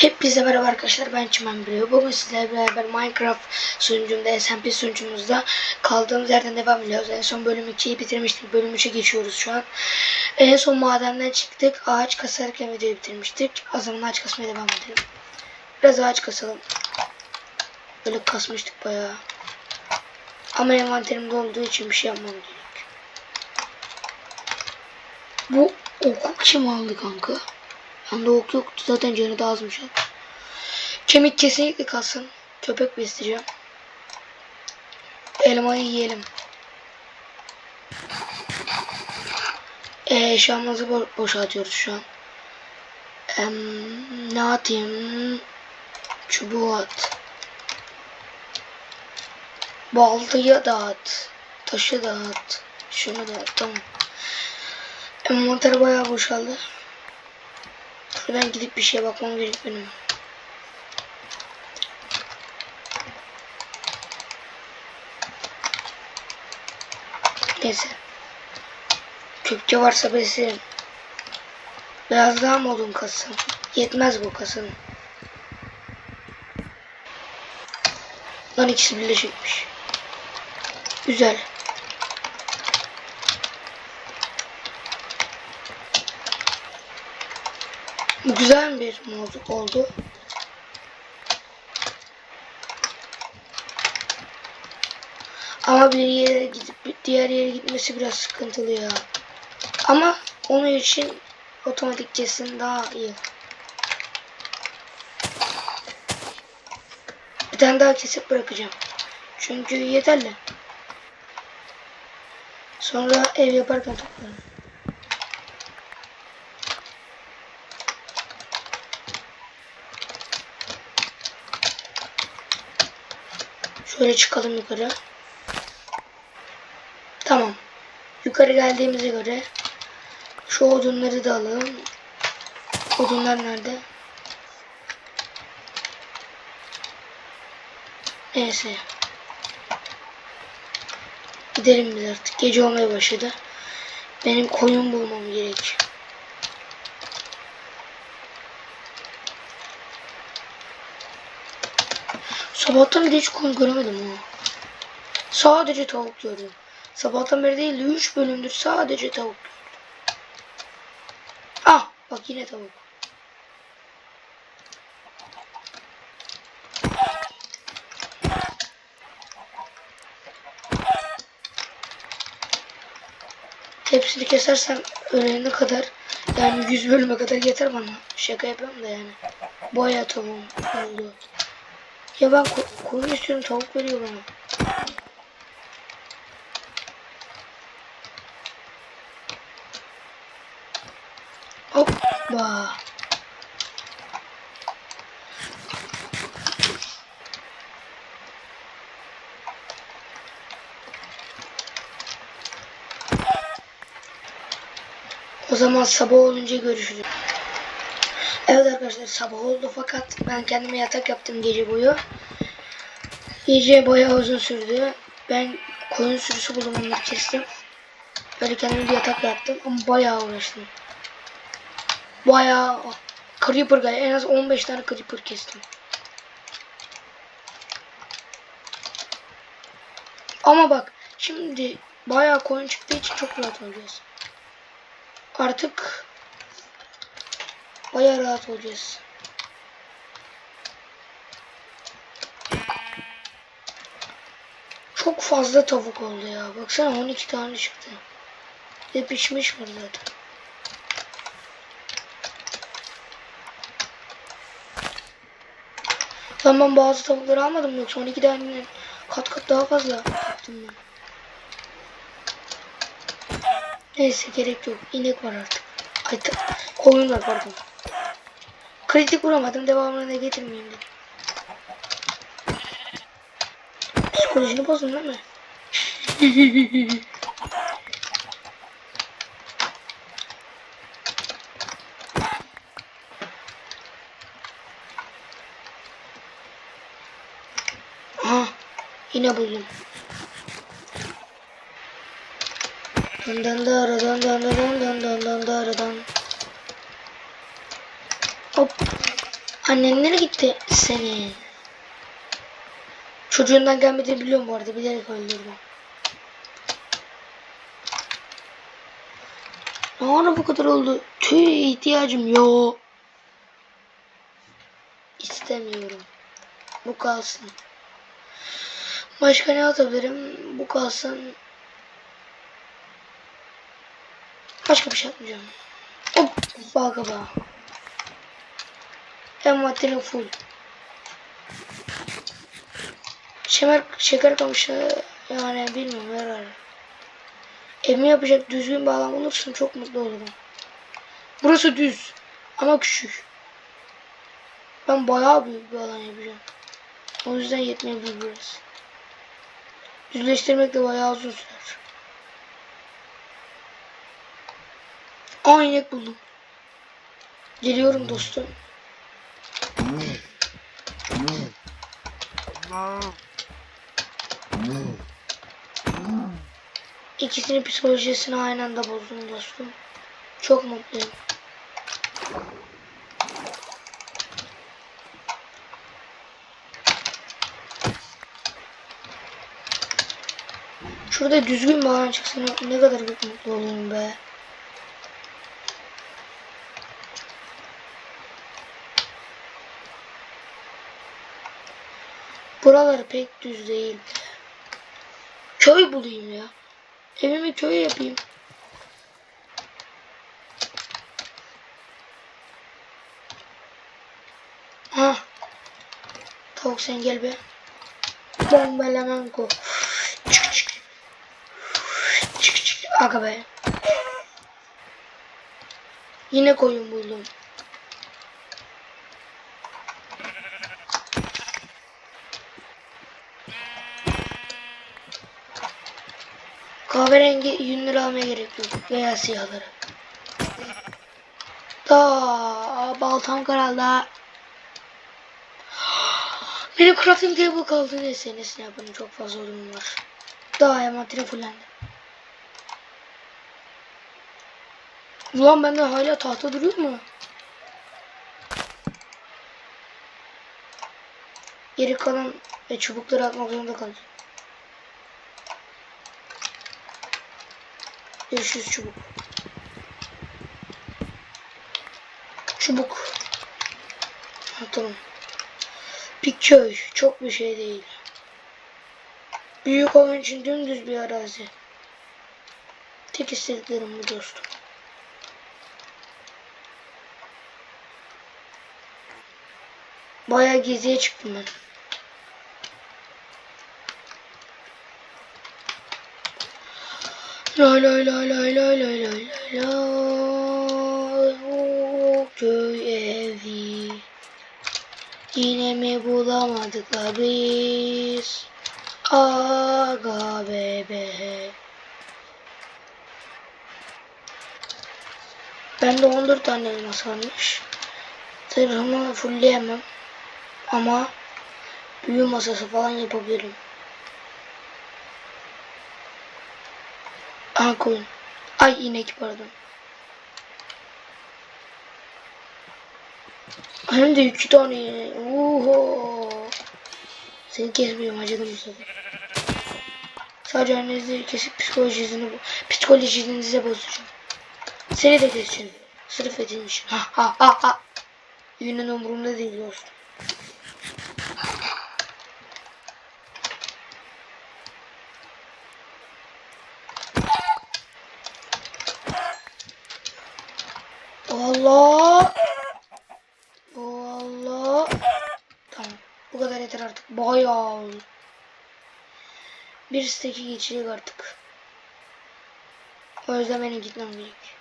Hepinize merhaba arkadaşlar ben Çimen Biliyor. Bugün sizlerle beraber Minecraft sunucumda SMP sunucumuzda kaldığımız yerden devam ediyoruz. En son bölüm 2'yi bitirmiştik. Bölüm 3'e geçiyoruz şu an. En son madenden çıktık. Ağaç kasarken videoyu bitirmiştik. O zaman ağaç kasmaya devam edelim. Biraz ağaç kasalım. Böyle kasmıştık bayağı. Ama envanterimde olduğu için bir şey yapmam gerek. Bu oku kim aldı kanka? Bende ok yoktu zaten canı da azmış. Kemik kesinlikle kalsın. Köpek besleyeceğim. Elmayı yiyelim. Ee, eşyamızı bo boşaltıyoruz şu an. Em, ne atayım? Çubuğu at. Baltayı da at. Taşı da at. Şunu da at. Tamam. Envanter bayağı boşaldı. Şuradan gidip bir şeye bakmam gerek benim. Neyse. Köpçe varsa beslerim. Biraz daha mı odun kasım? Yetmez bu kasım. Lan ikisi birleşikmiş. Güzel. Güzel bir mod oldu. Ama bir yere gidip diğer yere gitmesi biraz sıkıntılı ya. Ama onun için otomatik kesin daha iyi. Bir tane daha kesip bırakacağım. Çünkü yeterli. Sonra ev yaparken toplarım. Şöyle çıkalım yukarı. Tamam. Yukarı geldiğimize göre şu odunları da alalım. Odunlar nerede? Neyse. Gidelim biz artık. Gece olmaya başladı. Benim koyun bulmam gerek. Sabahtan beri hiç koyun göremedim ha. Sadece tavuk gördüm. Sabahtan beri değil de 3 bölümdür sadece tavuk gördüm. Ah bak yine tavuk. Hepsini kesersem ölene kadar yani 100 bölüme kadar yeter bana. Şaka yapıyorum da yani. Bayağı tavuğum oldu. Ya ben ko koyun istiyorum tavuk veriyor bana. Hoppa. O zaman sabah olunca görüşürüz. Evet arkadaşlar sabah oldu fakat ben kendime yatak yaptım gece boyu. Gece bayağı uzun sürdü. Ben koyun sürüsü buldum onları kestim. Böyle kendime bir yatak yaptım ama bayağı uğraştım. Bayağı creeper geldi. En az 15 tane creeper kestim. Ama bak şimdi bayağı koyun çıktığı için çok rahat olacağız. Artık bayağı rahat olacağız. Çok fazla tavuk oldu ya. Baksana 12 tane çıktı. Ve pişmiş var zaten. Lan ben bazı tavukları almadım yoksa 12 tane kat kat daha fazla yaptım ben. Neyse gerek yok. İnek var artık. Ta- koyun var pardon. Kritik vuramadım. Devamını da getirmeyeyim dedim. Psikolojini bozdun değil mi? Yine buldum. Dan da dan dan dan dan dan dan dan dan dan. Hop. Annen nereye gitti senin? Çocuğundan gelmediğini biliyorum bu arada. Bilerek öldürdüm. Ne ara bu kadar oldu? Tüy ihtiyacım yok. İstemiyorum. Bu kalsın. Başka ne atabilirim? Bu kalsın. Başka bir şey atmayacağım. Hop. Balgaba. Envanterim full. Şeker, şeker kamışı yani bilmiyorum yarar. Evimi yapacak düzgün alan olursun çok mutlu olurum. Burası düz ama küçük. Ben bayağı büyük bir alan yapacağım. O yüzden yetmeyebilir biraz. Düzleştirmek de bayağı uzun sürer. Aa inek buldum. Geliyorum dostum. İkisinin psikolojisini aynı anda bozdum dostum. Çok mutluyum. Şurada düzgün bir alan çıksın ne kadar mutlu olurum be. Buralar pek düz değil. Köy bulayım ya. Evimi köy yapayım. Ha. Tavuk sen gel be. Bombalamanko. Çık çık. Çık çık. Aga be. Yine koyun buldum. Kahverengi yünleri almaya gerek yok. Veya siyahları. Da baltam karalda. Benim crafting table kaldı neyse nesine yapalım çok fazla odunum var. Daha envanteri fullendi. Ulan bende hala tahta duruyor mu? Geri kalan ve çubukları atmak zorunda kalacağım. 500 çubuk. Çubuk. Ha, tamam. Bir köy. Çok bir şey değil. Büyük olan için dümdüz bir arazi. Tek istediklerim bu dostum. Bayağı geziye çıktım ben. Lay lay lay lay lay lay lay lay O köy evi. Yine mi bulamadık la biz Aga bebe. Bende 14 tane elmas varmış. Zırhımı fullleyemem Ama Büyü masası falan yapabilirim Aha koyun. Ay inek pardon. Hem de iki tane. Oho. Seni kesmiyorum acıdım bu sefer. Sadece annenizi kesip psikolojinizi, psikolojinize bozacağım. Seni de keseceğim. Sırf edin için. Ha ha ha ha. Yünün umurumda değil dostum. Allah. Allah. Tamam. Bu kadar yeter artık. Bayağı oldu. Bir steki geçecek artık. O yüzden benim gitmem gerek.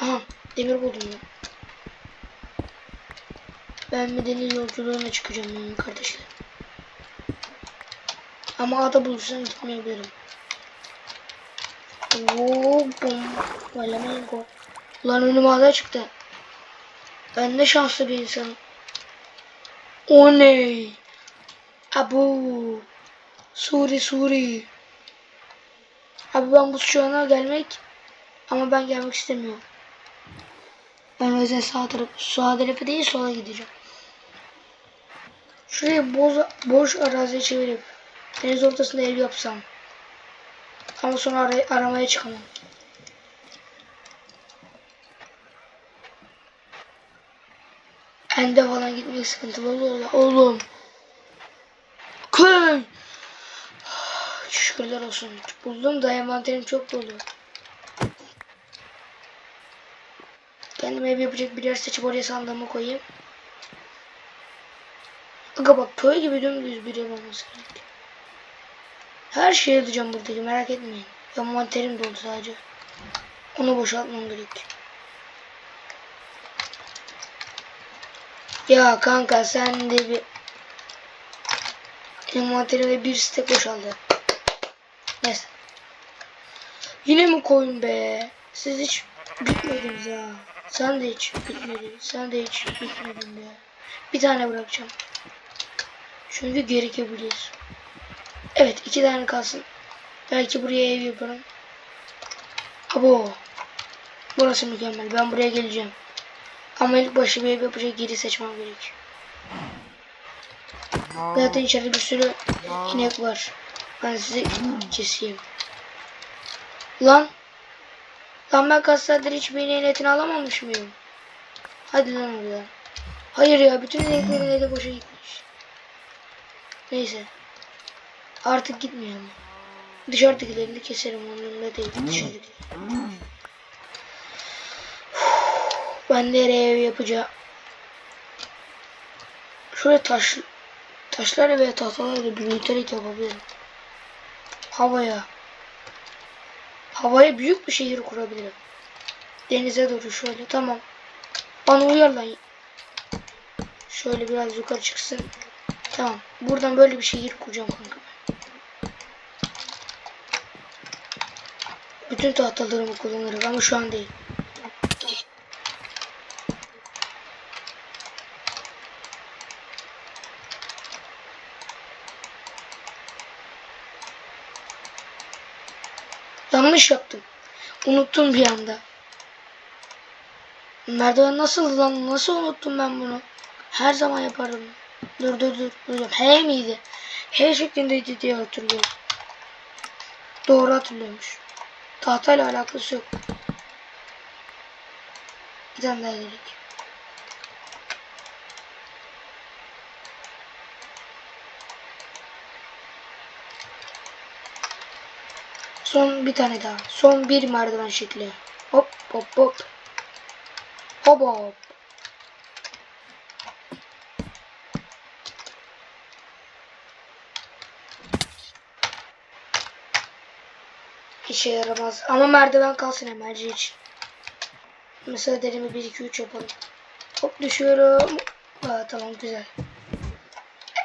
Aha demir buldum ya. Ben medeni yolculuğuna çıkacağım kardeşler. Ama ada bulursam gitmeyebilirim. Oo, bum. Flamengo. Ulan önüme ada çıktı. Ben de şanslı bir insanım. O ne? Abu. Suri Suri. Abi ben bu çuğuna gelmek ama ben gelmek istemiyorum. Ben yüzden sağ taraf, sağ tarafa değil sola gideceğim. Şurayı boz, boş araziye çevirip deniz ortasında ev yapsam. Ama sonra ara- aramaya çıkamam. Ende falan gitmek sıkıntılı olur. Oğlum. Köy. Şükürler olsun. Buldum da envanterim çok dolu. Kendime ev yapacak bir yer seçip oraya sandığımı koyayım. Aga bak köy gibi dümdüz bir ev olması gerek. Her şeyi alacağım buradaki merak etmeyin. Envanterim dolu sadece. Onu boşaltmam gerek. Ya kanka sen de bir envanterimde bir stek boşaldı. Neyse. Yine mi koyun be? Siz hiç bitmediniz ha. Sen de hiç bitmedin. Sen de hiç bitmedin be. Bir tane bırakacağım. Çünkü gerekebilir. Evet iki tane kalsın. Belki buraya ev yaparım. Abo. Burası mükemmel. Ben buraya geleceğim. Ama ilk başı bir ev yapacak yeri seçmem gerek. Zaten içeride bir sürü inek var. Ben size keseyim. Lan. Lan ben kaç saattir hiçbir ineğin etini alamamış mıyım? Hadi lan oraya. Hayır ya bütün ineklerin eti boşa gitmiş. Neyse. Artık gitmiyorum. Dışarıdakilerini keserim onunla değil dışarıdakileri. Ben nereye ev yapacağım? Şöyle taş taşlar ve tahtaları büyüterek yapabilirim. Havaya. Havaya büyük bir şehir kurabilirim. Denize doğru şöyle tamam. Bana uyar. Şöyle biraz yukarı çıksın. Tamam. Buradan böyle bir şehir kuracağım kanka. Bütün tahtalarımı kullanırım ama şu an değil. Yanlış yaptım. Unuttum bir anda. Merdiven nasıl lan? Nasıl unuttum ben bunu? Her zaman yaparım. Dur dur dur. dur. H miydi? H şeklindeydi diye hatırlıyorum. Doğru hatırlıyormuş. Tahtayla alakası yok. Bir tane daha gerek. Son bir tane daha. Son bir merdiven şekli. Hop hop hop. Hop hop. İşe yaramaz. Ama merdiven kalsın emerci için. Mesela derimi 1 2 3 yapalım. Hop düşüyorum. Aa, tamam güzel.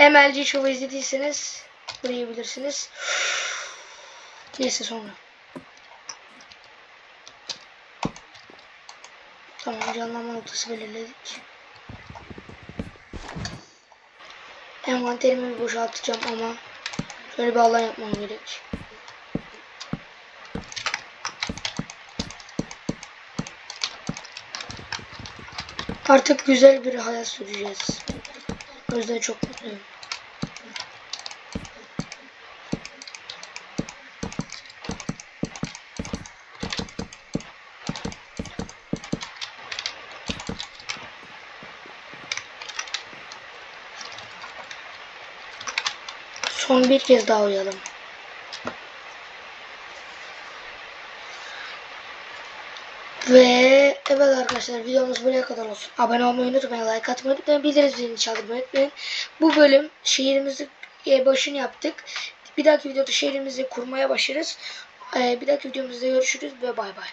MLG Show'u izlediyseniz burayı bilirsiniz. Neyse sonra. Tamam canlanma noktası belirledik. Envanterimi boşaltacağım ama şöyle bir alan yapmam gerek. Artık güzel bir hayat süreceğiz. O yüzden çok mutluyum. Son bir kez daha uyalım. Ve evet arkadaşlar videomuz buraya kadar olsun. Abone olmayı unutmayın, like atmayı unutmayın, bildirim zilini çaldırmayı unutmayın. Bu bölüm şehrimizi e, başını yaptık. Bir dahaki videoda şehrimizi kurmaya başlarız. E, bir dahaki videomuzda görüşürüz ve bay bay.